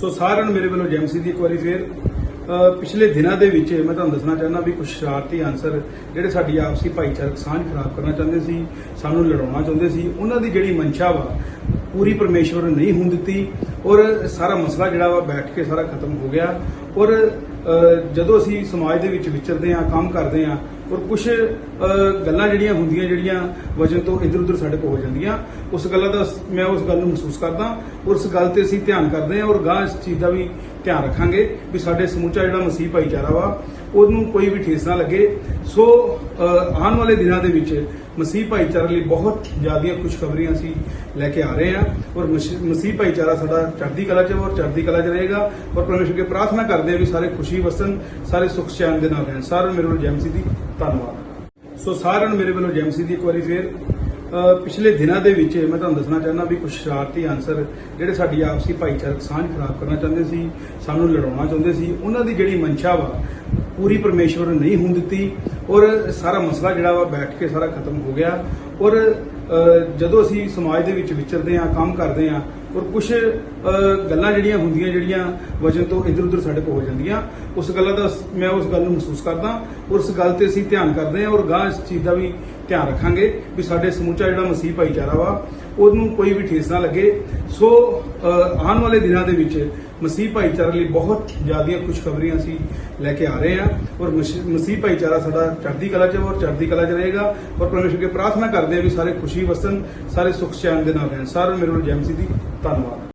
ਸੋ ਸਾਰਿਆਂ ਨੂੰ ਮੇਰੇ ਵੱਲੋਂ ਜੈਮਸੀ ਦੀ ਇੱਕ ਵਾਰੀ ਫੇਰ ਪਿਛਲੇ ਦਿਨਾਂ ਦੇ ਵਿੱਚ ਮੈਂ ਤੁਹਾਨੂੰ ਦੱਸਣਾ ਚਾਹੁੰਦਾ ਵੀ ਕੁਝ ਸ਼ਰਾਰਤੀ ਅਨਸਰ ਜਿਹੜੇ ਸਾਡੀ ਆਪਸੀ ਭਾਈਚਾਰਕ ਸਾਂਝ ਖਰਾਬ ਕਰਨਾ ਚਾਹੁੰਦੇ ਸੀ, ਸਾਨੂੰ ਲੜਾਉਣਾ ਚਾਹੁੰਦੇ ਸੀ, ਉਹਨਾਂ ਦੀ ਜਿਹੜੀ ਮਨਸ਼ਾ ਵਾ, ਪੂਰੀ ਪਰਮੇਸ਼ਵਰ ਨੇ ਨਹੀਂ ਹੋਣ ਦਿੱਤੀ ਔਰ ਸਾਰਾ ਮਸਲਾ ਜਿਹੜਾ ਵਾ ਬੈਠ ਕੇ ਸਾਰਾ ਖਤਮ ਹੋ ਗਿਆ ਔਰ ਜਦੋਂ ਅਸੀਂ ਸਮਾਜ ਦੇ ਵਿੱਚ ਵਿਚਰਦੇ ਹਾਂ, ਕੰਮ ਕਰਦੇ ਹਾਂ, ਔਰ ਕੁਝ ਗੱਲਾਂ ਜਿਹੜੀਆਂ ਹੁੰਦੀਆਂ ਜਿਹੜੀਆਂ ਵਜਨ ਤੋਂ ਇਧਰ ਉਧਰ ਸਾਡੇ ਕੋਲ ਹੋ ਜਾਂਦੀਆਂ, ਉਸ ਗੱਲਾਂ ਦਾ ਮੈਂ ਉਸ ਗੱਲ ਨੂੰ ਮਹਿਸੂਸ ਕਰਦਾ, ਔਰ ਉਸ ਗੱਲ ਤੇ ਅਸੀਂ ਧਿਆਨ ਕਰਦੇ ਹਾਂ, ਔਰ ਗਾਂ ਇਸ ਚੀਜ਼ ਦਾ ਵੀ ਧਿਆਨ ਰੱਖਾਂਗੇ ਵੀ ਸਾਡੇ ਸਮੁੱਚਾ ਜਿਹੜਾ ਮਸੀਹ ਭਾਈਚਾਰਾ ਵਾ, ਉਹਨੂੰ ਕੋਈ ਵੀ ਠੇਸ ਨਾ ਲੱਗੇ। ਸੋ ਆਉਣ ਵਾਲੇ ਦਿਨਾਂ ਦੇ ਵਿੱਚ ਮਸੀਹ ਭਾਈਚਾਰੇ ਲਈ ਬਹੁਤ ਜ਼ਿਆਦੀਆਂ ਖੁਸ਼ਖਬਰੀਆਂ ਅਸੀਂ ਲੈ ਕੇ ਆ ਰਹੇ ਹਾਂ, ਔਰ ਮਸੀਹ ਭਾਈਚਾਰਾ ਸਾਡਾ ਚੜ੍ਹਦੀ ਕਲਾ 'ਚ ਔਰ ਚੜ੍ਹਦੀ ਕਲਾ 'ਚ ਰਹੇਗਾ, ਔਰ ਪਰਮੇਸ਼ਰ ਕੇ ਪ੍ਰਾਰਥਨਾ ਕਰਦੇ ਹਾਂ ਵੀ ਸਾਰੇ ਖੁਸ਼ੀ ਵਸਣ, ਸਾਰੇ ਸੁੱਖ ਚੈਨ ਦੇ ਨਾਲ ਰਹਿਣ। ਸਾਰਿਆਂ ਨੂੰ ਮੇਰੇ ਵੱਲੋਂ ਜੈਮਸੀ ਦੀ ਧੰਨਵਾਦ। ਸੋ ਸਾਰਿਆਂ ਨੂੰ ਮੇਰੇ ਵੱਲੋਂ ਜੈਮਸੀ ਦੀ ਇੱਕ ਵਾਰੀ ਫੇਰ ਪਿਛਲੇ ਦਿਨਾਂ ਦੇ ਵਿੱਚ ਮੈਂ ਤੁਹਾਨੂੰ ਦੱਸਣਾ ਚਾਹੁੰਦਾ ਵੀ ਕੁਝ ਸ਼ਰਾਰਤੀ ਅਨਸਰ ਜਿਹੜੇ ਸਾਡੀ ਆਪਸੀ ਭਾਈਚਾਰਕ ਸਾਂਝ ਖਰਾਬ ਕਰਨਾ ਚਾਹੁੰਦੇ ਸੀ, ਸਾਨੂੰ ਲੜਾਉਣਾ ਚਾਹੁੰਦੇ ਸੀ, ਉਹਨਾਂ ਦੀ ਜਿਹੜੀ ਮਨਸ਼ਾ ਵਾ, ਪੂਰੀ ਪਰਮੇਸ਼ਵਰ ਨੇ ਨਹੀਂ ਹੋਣ ਦਿੱਤੀ। ਔਰ ਸਾਰਾ ਮਸਲਾ ਜਿਹੜਾ ਵਾ ਬੈਠ ਕੇ ਸਾਰਾ ਖਤਮ ਹੋ ਗਿਆ। ਔਰ ਜਦੋਂ ਅਸੀਂ ਸਮਾਜ ਦੇ ਵਿੱਚ ਵਿਚਰਦੇ ਹਾਂ, ਕੰਮ ਕਰਦੇ ਹਾਂ, ਔਰ ਕੁਝ ਗੱਲਾਂ ਜਿਹੜੀਆਂ ਹੁੰਦੀਆਂ ਜਿਹੜੀਆਂ ਵਜਨ ਤੋਂ ਇਧਰ ਉਧਰ ਸਾਡੇ ਕੋਲ ਹੋ ਜਾਂਦੀਆਂ, ਉਸ ਗੱਲਾਂ ਦਾ ਮੈਂ ਉਸ ਗੱਲ ਨੂੰ ਮਹਿਸੂਸ ਕਰਦਾ ਔਰ ਉਸ ਗੱਲ ਤੇ ਅਸੀਂ ਧਿਆਨ ਕਰਦੇ ਹਾਂ ਔਰ ਗਾਂ ਇਸ ਚੀਜ਼ ਦਾ ਵੀ ਧਿਆਨ ਰੱਖਾਂਗੇ ਵੀ ਸਾਡੇ ਸਮੁੱਚਾ ਜਿਹੜਾ ਮਸੀਹ ਭਾਈਚਾਰਾ ਵਾ, ਉਹਨੂੰ ਕੋਈ ਵੀ ਠੇਸ ਨਾ ਲੱਗੇ। ਸੋ ਆਉਣ ਵਾਲੇ ਦਿਨਾਂ ਦੇ ਵਿੱਚ ਮਸੀਹ ਭਾਈਚਾਰੇ ਲਈ ਬਹੁਤ ਜ਼ਿਆਦੀਆਂ ਖੁਸ਼ਖਬਰੀਆਂ ਅਸੀਂ ਲੈ ਕੇ ਆ ਰਹੇ ਹਾਂ ਔਰ ਮਸ਼- ਮਸੀਹ ਭਾਈਚਾਰਾ ਸਾਡਾ ਚੜ੍ਹਦੀ ਕਲਾ 'ਚ ਔਰ ਚੜ੍ਹਦੀ ਕਲਾ 'ਚ ਰਹੇਗਾ। ਔਰ ਪਰਮੇਸ਼ਰ ਕੇ ਪ੍ਰਾਰਥਨਾ ਕਰਦੇ ਹਾਂ ਵੀ ਸਾਰੇ ਖੁਸ਼ੀ ਵਸਣ, ਸਾਰੇ ਸੁਖ ਚੈਨ ਦੇ ਨਾਲ ਰਹਿਣ। ਸਾਰਿਆਂ ਨੂੰ ਮੇਰੇ ਵੱਲੋਂ ਜੈਮਸੀ ਦੀ ਧੰਨਵਾਦ।